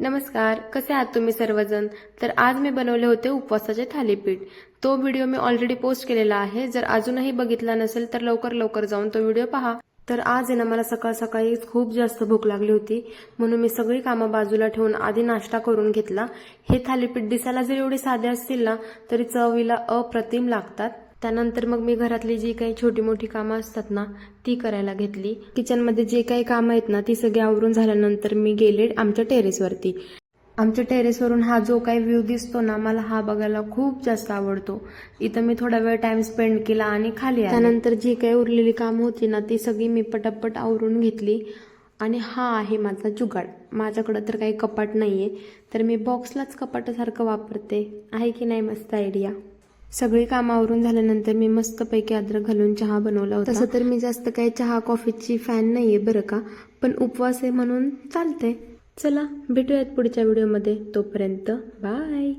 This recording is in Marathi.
नमस्कार कसे आहात तुम्ही सर्वजण? तर आज मी बनवले होते उपवासाचे थालीपीठ. तो व्हिडिओ मी ऑलरेडी पोस्ट केलेला आहे. जर अजूनही बघितला नसेल तर लवकर लवकर जाऊन तो व्हिडिओ पहा. तर आज आहे ना मला सकाळ सकाळी खूप जास्त भूक लागली होती. म्हणून मी सगळी कामं बाजूला ठेवून आधी नाश्ता करून घेतला. हे थालीपीठ दिसायला जर एवढे साधे असतील ना तरी चवीला अप्रतिम लागतात. त्यानंतर मग मी घरातली जी काही छोटी मोठी कामं असतात ना ती करायला घेतली. किचनमध्ये जे काही कामं आहेत ना ती सगळी आवरून झाल्यानंतर मी गेले आमच्या टेरेसवरती आमच्या टेरेसवरून हा जो काही व्ह्यू दिसतो ना मला हा बघायला खूप जास्त आवडतो. इथं मी थोडा वेळ टाइम स्पेंड केला आणि खाली त्यानंतर जी काही उरलेली कामं होती ना ती सगळी मी पटापट आवरून घेतली. आणि हा आहे माझा जुगाड. माझ्याकडं तर काही कपाट नाहीये. तर मी बॉक्सलाच कपाटासारखं वापरते. आहे की नाही मस्त आयडिया सगळी कामावरून आवरून झाल्यानंतर मी मस्तपैकी अद्रक घालून चहा बनवला होता. तसं तर मी जास्त काही चहा कॉफीची फॅन नाहीये बरं का पण उपवास आहे म्हणून चालते चला भेटूयात पुढच्या व्हिडिओमध्ये तोपर्यंत बाय